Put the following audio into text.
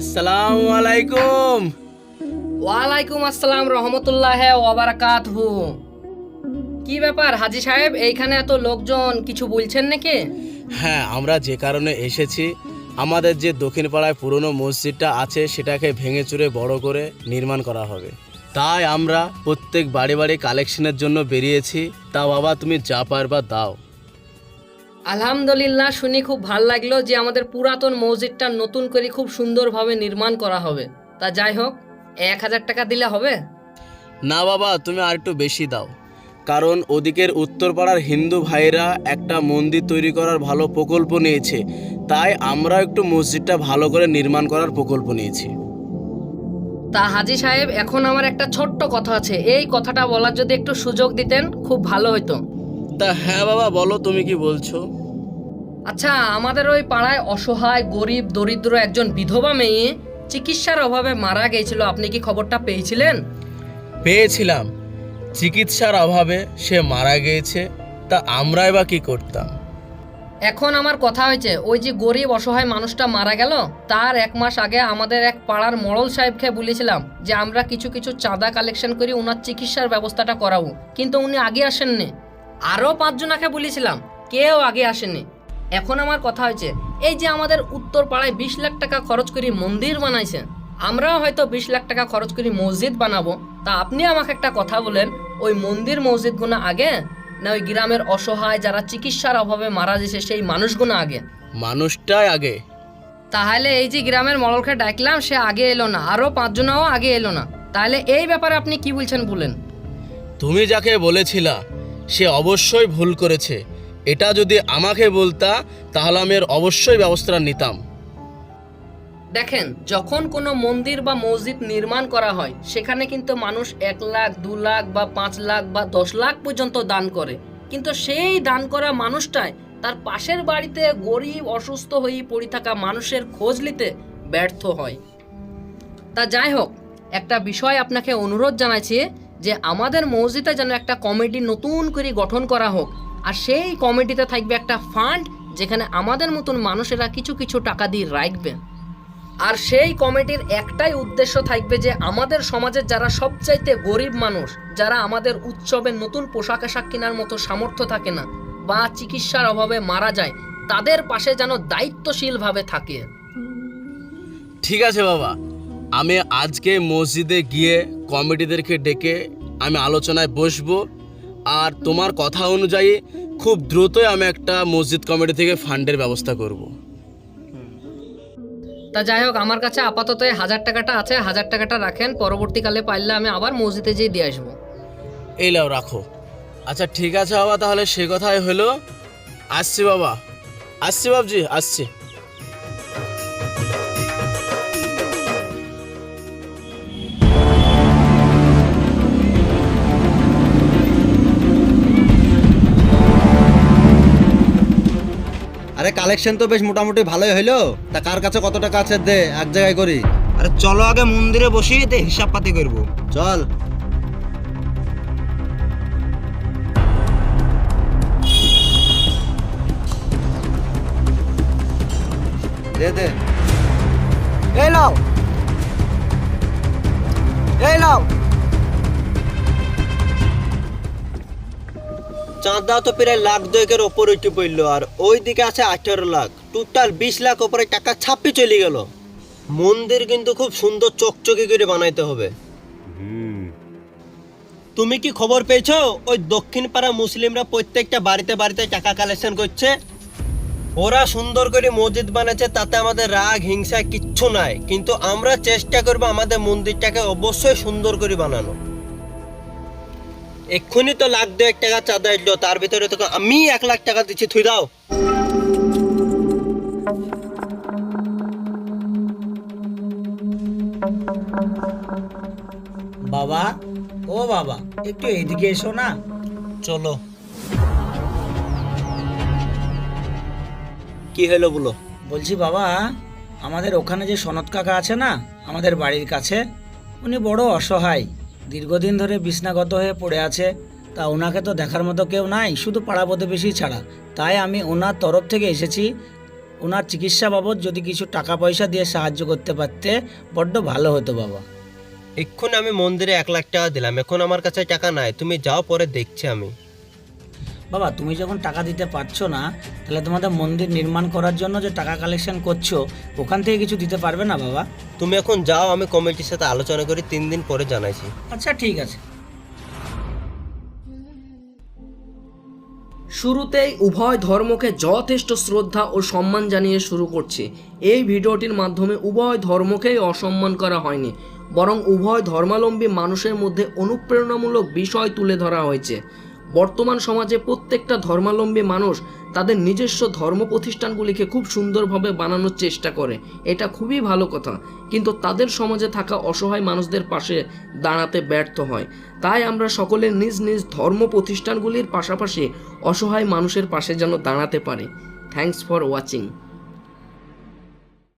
আসসালামু আলাইকুম ওয়ালাইকুম আসসালাম রহমতুল্লাহ ওয়াবারাকাতহু। কি ব্যাপার হাজি সাহেব এইখানে এত লোকজন কিছু বলছেন নাকি? হ্যাঁ আমরা যে কারণে এসেছি আমাদের যে দক্ষিণ পাড়ায় পুরনো মসজিদটা আছে সেটাকে ভেঙে চুরে বড় করে নির্মাণ করা হবে। তাই আমরা প্রত্যেক বাড়ি বাড়ি কালেকশনের জন্য বেরিয়েছি। তা বাবা তুমি যা পারবা দাও। আলহামদুলিল্লাহ শুনি খুব ভালো লাগল যে আমাদের পুরাতন মসজিদটা নতুন করে খুব সুন্দরভাবে নির্মাণ করা হবে। তা যাই হোক এক হাজার টাকা দিলে হবে? না বাবা তুমি আর একটু বেশি দাও। কারণ ওদিকের উত্তরপাড়ার হিন্দু ভাইরা একটা মন্দির তৈরি করার ভালো প্রকল্প নিয়েছে। তাই আমরা একটু মসজিদটা ভালো করে নির্মাণ করার প্রকল্প নিয়েছি। তা হাজি সাহেব এখন আমার একটা ছোট্ট কথা আছে। এই কথাটা বলার যদি একটু সুযোগ দিতেন খুব ভালো হতো তা হ্যাঁ বাবা বলো তুমি কি বলছো? আচ্ছা আমাদের ওই পাড়ায় অসহায় গরিব দরিদ্র একজন বিধবা মেয়ে চিকিৎসার অভাবে মারা গিয়েছিল আপনি কি খবরটা পেয়েছিলেন? পেয়েছিলাম। চিকিৎসার অভাবে সে মারা গিয়েছে তা আমরাই বা কি করতাম? এখন আমার কথা হয়েছে ওই যে গরিব অসহায় মানুষটা মারা গেল তার এক মাস আগে আমাদের এক পাড়ার মরল সাহেবকে বলেছিলাম যে আমরা কিছু কিছু চাঁদা কালেকশন করে ওনার চিকিৎসার ব্যবস্থাটা করাবো। কিন্তু উনি আগে আসেননি। আরও পাঁচজনাকে বলেছিলাম কেউ আগে আসেনি। এখন আমার কথা হয়েছে এই যে আমাদের উত্তর পাড়ায় বিশ লাখ টাকা খরচ করে মন্দির বানাইছে আমরাও হয়তো বিশ লাখ টাকা খরচ করে মসজিদ বানাবো তা আপনি আমাকে একটা কথা বলেন ওই মন্দির মসজিদগুলো আগে না ওই গ্রামের অসহায় যারা চিকিৎসার অভাবে মারা গেছে সেই মানুষগুলো আগে? মানুষটাই আগে। তাহলে এই যে গ্রামের মলকে ডাকলাম সে আগে এলো না আরও পাঁচজনাও আগে এলো না তাহলে এই ব্যাপারে আপনি কি বলছেন বলেন? তুমি যাকে বলেছিলা সে অবশ্যই ভুল করেছে। এটা যদি আমাকে বলতা, তাহলে আমি এর অবশ্যই ব্যবস্থাটা নিতাম। দেখেন, যখন কোনো মন্দির বা মসজিদ নির্মাণ করা হয়, সেখানে কিন্তু মানুষ এক লাখ, দু লাখ বা পাঁচ লাখ বা দশ লাখ পর্যন্ত দান করে। কিন্তু সেই দান করা মানুষটাই তার পাশের বাড়িতে গরিব, অসুস্থ হয়ে পড়ে থাকা মানুষের খোঁজ নিতে ব্যর্থ হয়। তা যাই হোক, একটা বিষয় আপনাকে অনুরোধ জানাচ্ছি যে আমাদের মসজিদে যেন একটা কমিটি নতুন করে গঠন করা হোক। আর সেই কমিটিতে থাকবে একটা ফান্ড যেখানে আমাদের মতন মানুষেরা কিছু কিছু টাকা দিয়ে রাখবে। আর সেই কমিটির একটাই উদ্দেশ্য থাকবে যে আমাদের সমাজের যারা সবচাইতে গরিব মানুষ, যারা আমাদের উৎসবে নতুন পোশাক আশাক কেনার মতো সামর্থ্য থাকে না বা চিকিৎসার অভাবে মারা যায়, তাদের পাশে যেন দায়িত্বশীলভাবে থাকে। ঠিক আছে বাবা। আমি আজকে মসজিদে গিয়ে কমিটিদেরকে ডেকে আমি আলোচনায় বসবো। আর তোমার কথা অনুযায়ী খুব দ্রুতই আমি একটা মসজিদ কমিটি থেকে ফান্ডের ব্যবস্থা করব। তা যাই হোক আমার কাছে আপাতত এই হাজার টাকাটা আছে হাজার টাকাটা রাখেন পরবর্তীকালে পারলে আমি আবার মসজিদে যেয়ে দিয়ে আসব। এই লাও রাখো। আচ্ছা ঠিক আছে বাবা তাহলে সে কথাই হলো। আসছি বাবা। আসছি বাবজি আসছি। আরে কালেকশন তো বেশ মোটামুটি ভালোই হইল। তা কার কাছে কত টাকা আছে দে এক জায়গায় করি। আরে চলো আগে মন্দিরে বসি তে হিসাব পাতি করব। চল। দে দে। এই নাও। এই নাও। চাঁদা তো প্রায় লাখ দুয়েকের ওপর উঠে পড়ল আর ওই দিকে আছে আঠেরো লাখ। টোটাল বিশ লাখ ওপরে টাকা ছাপ্পি চলে গেল। মন্দির কিন্তু খুব সুন্দর চকচকে করে বানাইতে হবে। তুমি কি খবর পেয়েছ? ওই দক্ষিণ পাড়া মুসলিমরা প্রত্যেকটা বাড়িতে বাড়িতে টাকা কালেকশন করছে। ওরা সুন্দর করে মসজিদ বানাচ্ছে তাতে আমাদের রাগ হিংসা কিচ্ছু নাই। কিন্তু আমরা চেষ্টা করব আমাদের মন্দিরটাকে অবশ্যই সুন্দর করে বানানো এক্ষুনি তো লাখ দুয়েক টাকা চাঁদা এলো তার ভিতরে তোকে আমি এক লাখ টাকা দিচ্ছি থুই দাও। বাবা ও বাবা একটু এদিকে এসো না। চলো। কি হলো বলো? বলছি বাবা আমাদের ওখানে যে সনদ কাকা আছে না আমাদের বাড়ির কাছে উনি বড় অসহায়। দীর্ঘদিন ধরে বিছনাগত হয়ে পড়ে আছে, তা ওনাকে তো দেখার মতো কেউ নাই, শুধু পাড়া প্রতিবেশী ছাড়া। তাই আমি ওনার তরফ থেকে এসেছি। ওনার চিকিৎসা বাবদ যদি কিছু টাকা পয়সা দিয়ে সাহায্য করতে পারতে, বড্ড ভালো হতো বাবা। এক্ষুনি আমি মন্দিরে এক লাখ টাকা দিলাম, এখন আমার কাছে টাকা নাই, তুমি যাও পরে দেখছি আমি। বাবা তুমি যখন টাকা দিতে পারছ না তাহলে তোমাদের মন্দির নির্মাণ করার জন্য যে টাকা কালেকশন করছ ওখান থেকে কিছু দিতে পারবে না বাবা? তুমি এখন যাও আমি কমিটির সাথে আলোচনা করি তিন দিন পরে জানাইছি। আচ্ছা ঠিক আছে। শুরুতেই উভয় ধর্মকে যথেষ্ট শ্রদ্ধা ও সম্মান জানিয়ে শুরু করছি। এই ভিডিওটির মাধ্যমে উভয় ধর্মকেই অসম্মান করা হয়নি বরং উভয় ধর্মালম্বী মানুষের মধ্যে অনুপ্রেরণামূলক বিষয় তুলে ধরা হয়েছে। বর্তমান সমাজে প্রত্যেকটা ধর্মালম্বী মানুষ তাদের নিজস্ব ধর্ম প্রতিষ্ঠানগুলিকে খুব সুন্দরভাবে বানানোর চেষ্টা করে। এটা খুবই ভালো কথা। কিন্তু তাদের সমাজে থাকা অসহায় মানুষদের পাশে দাঁড়াতে ব্যর্থ হয়। তাই আমরা সকলে নিজ নিজ ধর্ম প্রতিষ্ঠানগুলির পাশাপাশি অসহায় মানুষের পাশে যেন দাঁড়াতে পারি। Thanks for watching